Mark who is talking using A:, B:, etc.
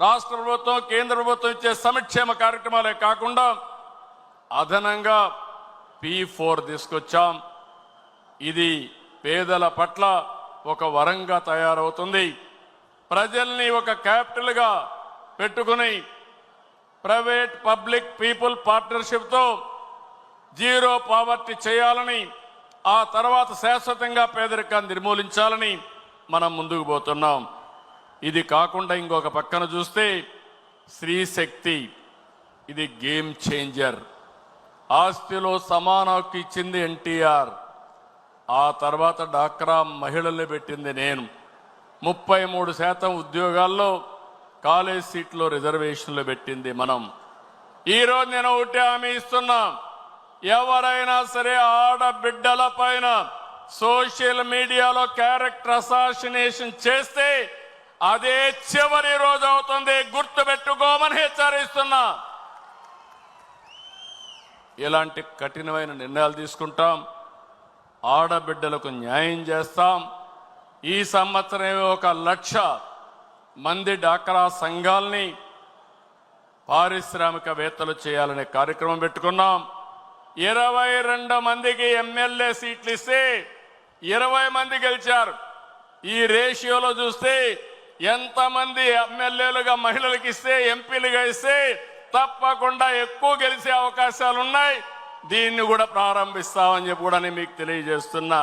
A: రాష్ట్ర ప్రభుత్వం కేంద్ర ప్రభుత్వం ఇచ్చే సంక్షేమ కార్యక్రమాలే కాకుండా అదనంగా పి ఫోర్ తీసుకొచ్చాం. ఇది పేదల పట్ల ఒక వరంగా తయారవుతుంది. ప్రజల్ని ఒక క్యాపిటల్గా పెట్టుకుని ప్రైవేట్ పబ్లిక్ పీపుల్ పార్ట్నర్షిప్తో జీరో పావర్టీ చేయాలని ఆ తర్వాత శాశ్వతంగా పేదరికాన్ని నిర్మూలించాలని మనం ముందుకు పోతున్నాం. ఇది కాకుండా ఇంకొక పక్కన చూస్తే స్త్రీ శక్తి. ఇది గేమ్ చేంజర్. ఆస్తిలో సమాన హక్కు ఇచ్చింది ఎన్టీఆర్. ఆ తర్వాత డాక్రా మహిళల్ని పెట్టింది నేను. ముప్పై మూడు శాతం ఉద్యోగాల్లో కాలేజ్ సీట్లో రిజర్వేషన్లు పెట్టింది మనం. ఈరోజు నేను ఒకటి హామీ ఇస్తున్నా. ఎవరైనా సరే ఆడబిడ్డల పైన సోషల్ మీడియాలో క్యారెక్టర్ అసాసినేషన్ చేస్తే అదే చివరి రోజు అవుతుంది. గుర్తుపెట్టుకోమని హెచ్చరిస్తున్నా. ఇలాంటి కఠినమైన నిర్ణయాలు తీసుకుంటాం. ఆడబిడ్డలకు న్యాయం చేస్తాం. ఈ సంవత్సరం ఒక లక్ష మంది డాక్రా సంఘాల్ని పారిశ్రామికవేత్తలు చేయాలనే కార్యక్రమం పెట్టుకున్నాం. ఇరవై రెండు మందికి ఎమ్మెల్యే సీట్లు ఇస్తే ఇరవై మంది గెలిచారు. ఈ రేషియోలో చూస్తే ఎంతమంది ఎమ్మెల్యేలుగా మహిళలకు ఇస్తే ఎంపీలుగా ఇస్తే తప్పకుండా ఎక్కువ గెలిచే అవకాశాలు ఉన్నాయి దీన్ని కూడా ప్రారంభిస్తామని చెప్పి కూడా నేను మీకు తెలియజేస్తున్నా.